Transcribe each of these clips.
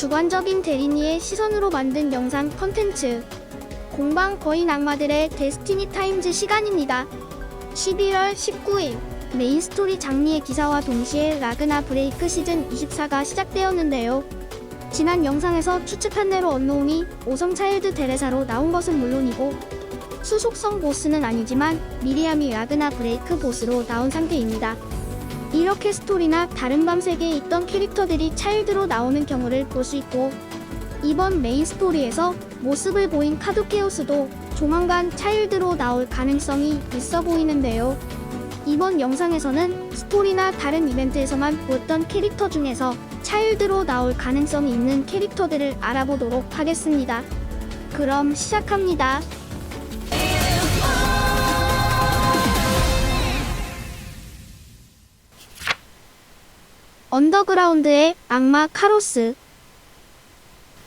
주관적인 대리니의 시선으로 만든 영상 컨텐츠 공방 거인 악마들의 데스티니 타임즈 시간입니다. 11월 19일 메인 스토리 장리의 기사와 동시에 라그나 브레이크 시즌 24가 시작되었는데요. 지난 영상에서 추측한 대로 언노운이 오성 차일드 데레사로 나온 것은 물론이고 수속성 보스는 아니지만 미리암이 라그나 브레이크 보스로 나온 상태입니다. 이렇게 스토리나 다른 밤 세계에 있던 캐릭터들이 차일드로 나오는 경우를 볼 수 있고 이번 메인 스토리에서 모습을 보인 카두케오스도 조만간 차일드로 나올 가능성이 있어 보이는데요. 이번 영상에서는 스토리나 다른 이벤트에서만 보였던 캐릭터 중에서 차일드로 나올 가능성이 있는 캐릭터들을 알아보도록 하겠습니다. 그럼 시작합니다. 언더그라운드의 악마 카로스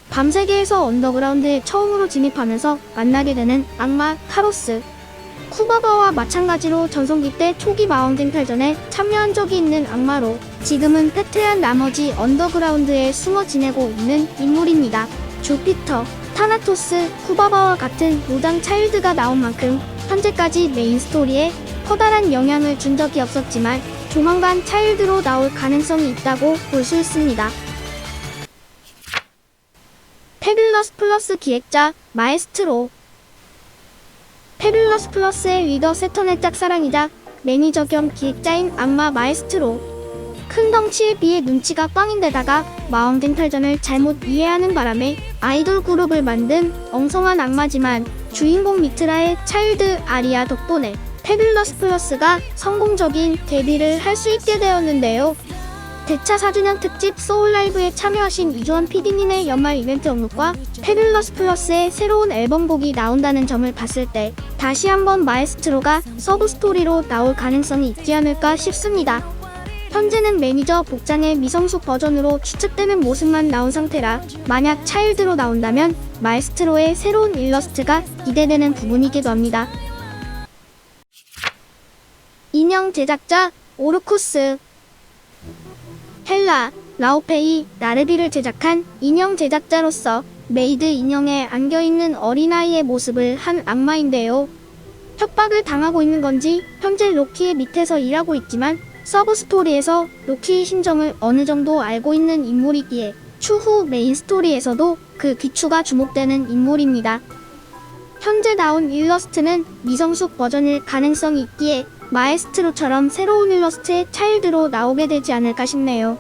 밤세계에서 언더그라운드에 처음으로 진입하면서 만나게 되는 악마 카로스 쿠바바와 마찬가지로 전성기 때 초기 마왕된 탈전에 참여한 적이 있는 악마로 지금은 패퇴한 나머지 언더그라운드에 숨어 지내고 있는 인물입니다. 주피터, 타나토스, 쿠바바와 같은 무당 차일드가 나온 만큼 현재까지 메인 스토리에 커다란 영향을 준 적이 없었지만 조만간 차일드로 나올 가능성이 있다고 볼 수 있습니다. 페빌러스 플러스 기획자 마에스트로 페빌러스 플러스의 리더 세턴의 짝사랑이자 매니저 겸 기획자인 악마 마에스트로 큰 덩치에 비해 눈치가 꽝인데다가 마왕된 탈전을 잘못 이해하는 바람에 아이돌 그룹을 만든 엉성한 악마지만 주인공 미트라의 차일드 아리아 덕분에 페빌러스 플러스가 성공적인 데뷔를 할 수 있게 되었는데요. 대차 4주년 특집 소울라이브에 참여하신 이조한 PD님의 연말 이벤트 업무과 페빌러스 플러스의 새로운 앨범곡이 나온다는 점을 봤을 때 다시 한번 마에스트로가 서브 스토리로 나올 가능성이 있지 않을까 싶습니다. 현재는 매니저 복장의 미성숙 버전으로 추측되는 모습만 나온 상태라 만약 차일드로 나온다면 마에스트로의 새로운 일러스트가 기대되는 부분이기도 합니다. 인형 제작자 오르쿠스 헬라, 라오페이, 나르비를 제작한 인형 제작자로서 메이드 인형에 안겨있는 어린아이의 모습을 한 악마인데요. 협박을 당하고 있는 건지 현재 로키의 밑에서 일하고 있지만 서브 스토리에서 로키의 심정을 어느 정도 알고 있는 인물이기에 추후 메인 스토리에서도 그 귀추가 주목되는 인물입니다. 현재 나온 일러스트는 미성숙 버전일 가능성이 있기에 마에스트로처럼 새로운 일러스트의 차일드로 나오게 되지 않을까 싶네요.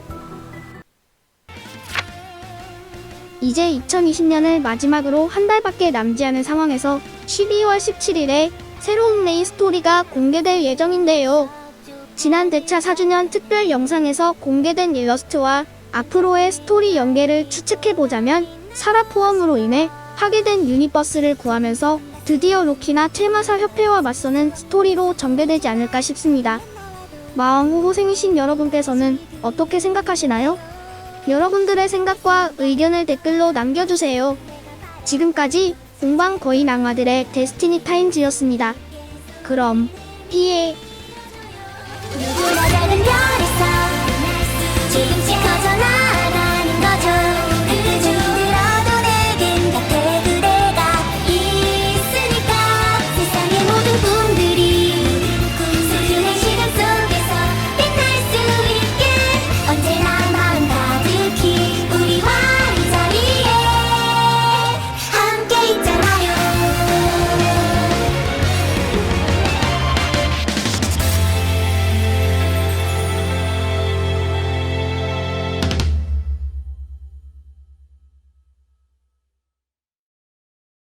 이제 2020년을 마지막으로 한 달밖에 남지 않은 상황에서 12월 17일에 새로운 메인 스토리가 공개될 예정인데요. 지난 대차 4주년 특별 영상에서 공개된 일러스트와 앞으로의 스토리 연계를 추측해보자면 사라 포함으로 인해 파괴된 유니버스를 구하면서 드디어 로키나 테마사 협회와 맞서는 스토리로 전개되지 않을까 싶습니다. 마왕 후보생이신 여러분께서는 어떻게 생각하시나요? 여러분들의 생각과 의견을 댓글로 남겨주세요. 지금까지 공방 거인 악마들의 데스티니 타임즈였습니다. 그럼 피해